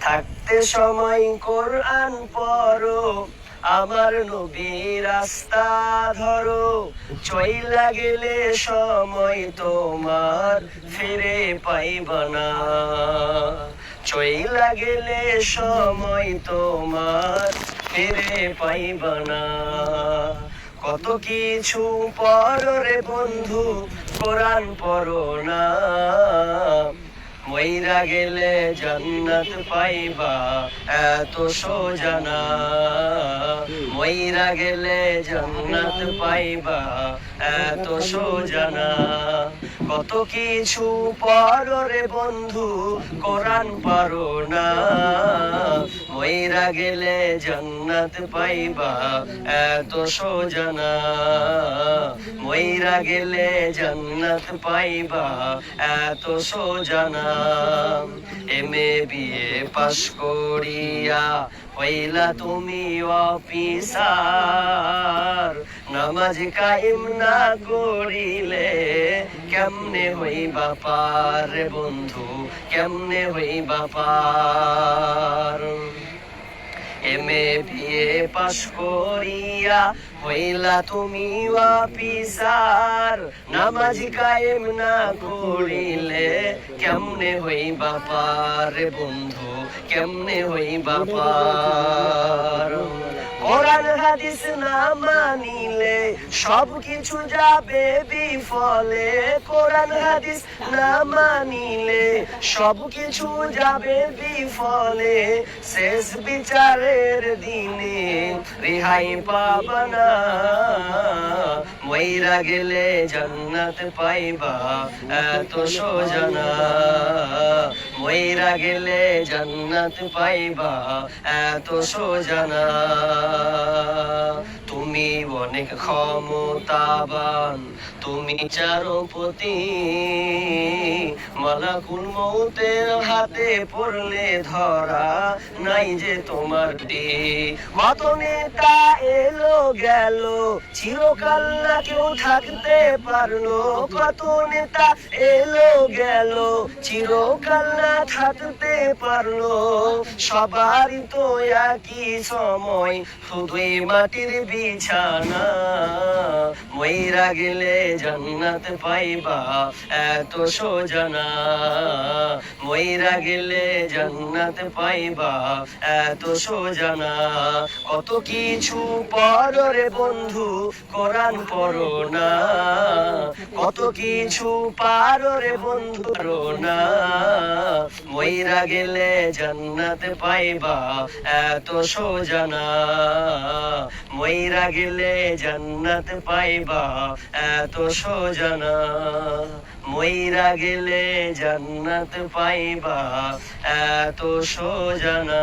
থাকতে সময় কোরআন পড়ো। আমার নবী রাস্তা ধরো। চইলা গেলে সময় তোমার ফিরে পাইব না। চইলা গেলে সময় তোমার ফিরে পাইব না। কত কিছু পরে বন্ধু, কোরআন পড়ো না। মইরা গেলে জান্নাত পাইবা এত সোজানা মইরা গেলে জান্নাত পাইবা এত সোজানা কত কিছু পরে বন্ধু, কোরআন পারো না। মইরা গেলে জান্নাত পাইবা, এত সোজানা মইরা গেলে জান্নাত পাইবা, এত সোজানা এমএ বিএ পাশ করিয়া হইলা তুমি অফিসার। নামাজ কায়েম না করিলে কেমনে হইবা পার বন্ধু? কেমনে হইবা পার? এমএ বিএ পাশ করিয়া হইলা তুমি অফিসার। নামাজ কায়েম না করিলে কেমনে হইবা পার বন্ধু? কেমনে হইবা পার? কোরআন, হাদিস না মানিলে সব কিছু যাবে বিফলে। কোরআন, হাদিস না মানিলে সব কিছু যাবে বিফলে। শেষ বিচারের দিনে রেহাই পাবনা মইরা গেলে জান্নাত পাইবা এত সোজানা। মইরা গেলে জান্নাত পাইবা এত সোজানা। তুমি অনেক ক্ষমতাবান, তুমি চারপতি। মালাকুল মৌতের হাতে পড়লে ধরা নাই যে তোমার ডে কত নেতা এলো, গেল, চিরকাল না কেউ থাকতে পারল। কত নেতা এলো, গেল, চিরকাল না থাকতে পারল। সবারই তো একই সময়, শুধুই মাটির বিছানা, মইরা গেলে জান্নাত পাইবা, এত সোজানা মইরা গেলে জান্নাত পাইবা, এত সোজানা কত কিছু পরে বন্ধু, কোরআন পড়ো না। কত কিছু পাররে বন্ধু, পড়ো না। মইরা গেলে জান্নাত পাইবা, এত সোজানা মইরা গেলে জান্নাত পাইবা এত সোজানা। মইরা গেলে জান্নাত পাইবা এত সোজানা।